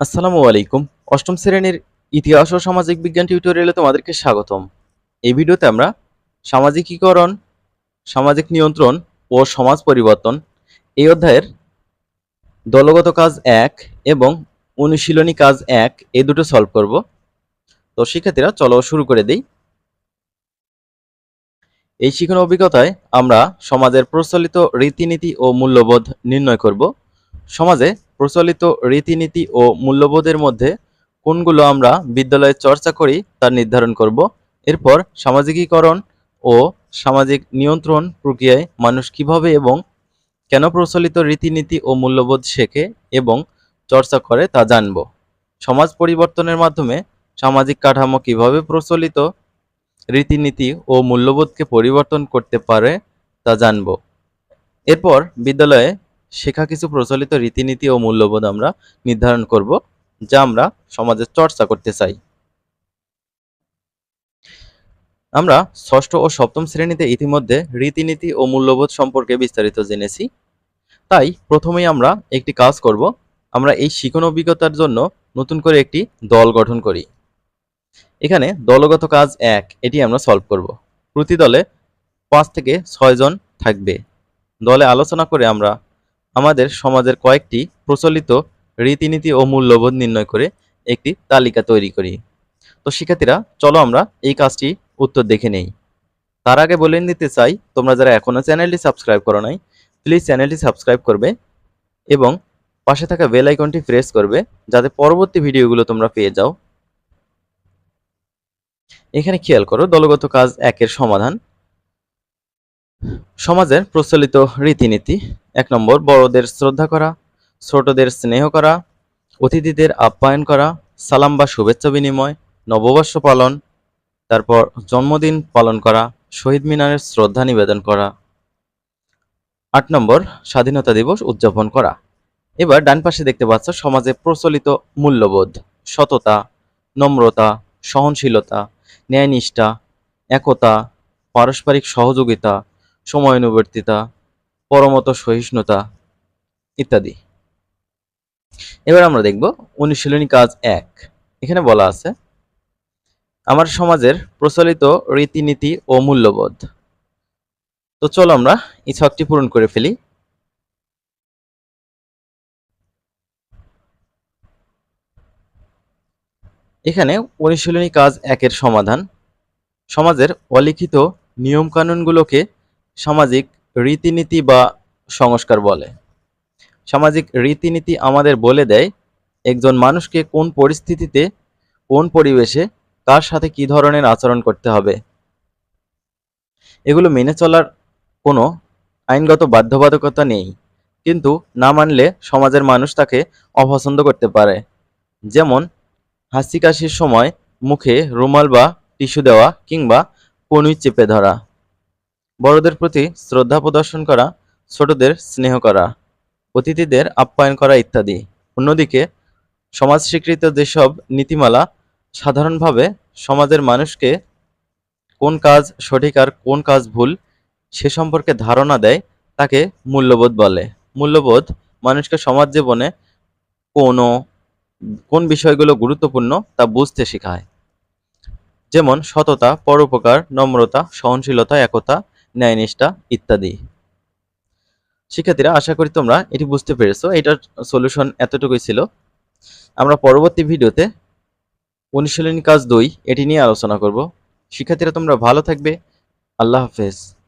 আসসালামু আলাইকুম। অষ্টম শ্রেণির ইতিহাস ও সামাজিক বিজ্ঞান টিউটোরিয়ালে তোমাদেরকে স্বাগতম। এই ভিডিওতে আমরা সামাজিকীকরণ, সামাজিক নিয়ন্ত্রণ ও সমাজ পরিবর্তন এই অধ্যায়ের দলগত কাজ এক এবং অনুশীলনী কাজ এক এই দুটো সলভ করব। তো শিক্ষার্থীরা, চলো শুরু করে দিই। এই শিখন অভিজ্ঞতায় আমরা সমাজের প্রচলিত রীতিনীতি ও মূল্যবোধ নির্ণয় করব। সমাজে প্রচলিত রীতিনীতি ও মূল্যবোধের মধ্যে কোনগুলো আমরা বিদ্যালয়ে চর্চা করি তা নির্ধারণ করব। এরপর সামাজিকীকরণ ও সামাজিক নিয়ন্ত্রণ প্রক্রিয়ায় মানুষ কীভাবে এবং কেন প্রচলিত রীতিনীতি ও মূল্যবোধ শেখে এবং চর্চা করে তা জানব। সমাজ পরিবর্তনের মাধ্যমে সামাজিক কাঠামো কীভাবে প্রচলিত রীতিনীতি ও মূল্যবোধকে পরিবর্তন করতে পারে তা জানব। এরপর বিদ্যালয়ে শেখা কিছু প্রচলিত রীতিনীতি ও মূল্যবোধ আমরা নির্ধারণ করব, যা আমরা সমাজে চর্চা করতে চাই। আমরা ষষ্ঠ ও সপ্তম শ্রেণীতে ইতিমধ্যে রীতিনীতি ও মূল্যবোধ সম্পর্কে বিস্তারিত জেনেছি। তাই প্রথমেই আমরা একটি কাজ করব, আমরা এই শিখন অভিজ্ঞতার জন্য নতুন করে একটি দল গঠন করি। এখানে দলগত কাজ এক, এটি আমরা সলভ করব। প্রতি দলে পাঁচ থেকে ছয়জন থাকবে। দলে আলোচনা করে আমরা আমাদের সমাজের কয়েকটি প্রচলিত রীতিনীতি ও মূল্যবোধ নির্ণয় করে একটি তালিকা তৈরি করি। তো শিক্ষার্থীরা, চলো আমরা এই কাজটি উত্তর দেখে নেই। তার আগে বলে নিতে চাই, তোমরা যারা এখনও চ্যানেলটি সাবস্ক্রাইব করো নাই প্লিজ চ্যানেলটি সাবস্ক্রাইব করবে এবং পাশে থাকা বেল আইকনটি প্রেস করবে যাতে পরবর্তী ভিডিওগুলো তোমরা পেয়ে যাও। এখানে খেয়াল করো, দলগত কাজ একের সমাধান। সমাজের প্রচলিত রীতিনীতি। এক নম্বর, বড়দের শ্রদ্ধা করা, ছোটদের স্নেহ করা, অতিথিদের আপ্যায়ন করা, সালাম বা শুভেচ্ছা বিনিময়, নববর্ষ পালন, তারপর জন্মদিন পালন করা, শহীদ মিনারের শ্রদ্ধা নিবেদন করা। আট নম্বর, স্বাধীনতা দিবস উদযাপন করা। এবার ডান পাশে দেখতে পাচ্ছ, সমাজে প্রচলিত মূল্যবোধ, সততা, নম্রতা, সহনশীলতা, ন্যায়নিষ্ঠা, একতা, পারস্পরিক সহযোগিতা, সময়ানুবর্তিতা পরমত সহিষ্ণুতা ইত্যাদি। এবার আমরা দেখব অনুশীলনী কাজ এক। এখানে বলা আছে, আমার সমাজের প্রচলিত রীতিনীতি ও মূল্যবোধ। তো চলো আমরা এই ছকটি পূরণ করে ফেলি। এখানে অনুশীলনী কাজ একের সমাধান। সমাজের অলিখিত নিয়মকানুনগুলোকে সামাজিক রীতিনীতি বা সংস্কার বলে। সামাজিক রীতিনীতি আমাদের বলে দেয়, একজন মানুষকে কোন পরিস্থিতিতে, কোন পরিবেশে কার সাথে কি ধরনের আচরণ করতে হবে। এগুলো মেনে চলার কোনো আইনগত বাধ্যবাধকতা নেই, কিন্তু না মানলে সমাজের মানুষ তাকে অপছন্দ করতে পারে। যেমন হাসি কাশির সময় মুখে রুমাল বা টিস্যু দেওয়া কিংবা কনুই চেপে ধরা। বড়দের প্রতি শ্রদ্ধা প্রদর্শন করা, ছোটদের স্নেহ করা, অতিথিদের আপ্যায়ন করা ইত্যাদি। অন্যদিকে সমাজ স্বীকৃত যেসব নীতিমালা সাধারণভাবে সমাজের মানুষকে কোন কাজ সঠিক আর কোন কাজ ভুল সে সম্পর্কে ধারণা দেয়, তাকে মূল্যবোধ বলে। মূল্যবোধ মানুষকে সমাজ জীবনে কোনো, কোন বিষয়গুলো গুরুত্বপূর্ণ তা বুঝতে শেখায়। যেমন সততা, পরোপকার, নম্রতা, সহনশীলতা, একতা ন্যায়নিষ্ঠা ইত্যাদি। শিক্ষার্থীরা, আশা করি তোমরা এটি বুঝতে পেরেছ। এটার সলিউশন এতটুকুই ছিল। আমরা পরবর্তী ভিডিওতে অনুশীলনী কাজ দুই, এটি নিয়ে আলোচনা করব। শিক্ষার্থীরা, তোমরা ভালো থাকবে। আল্লাহ হাফেজ।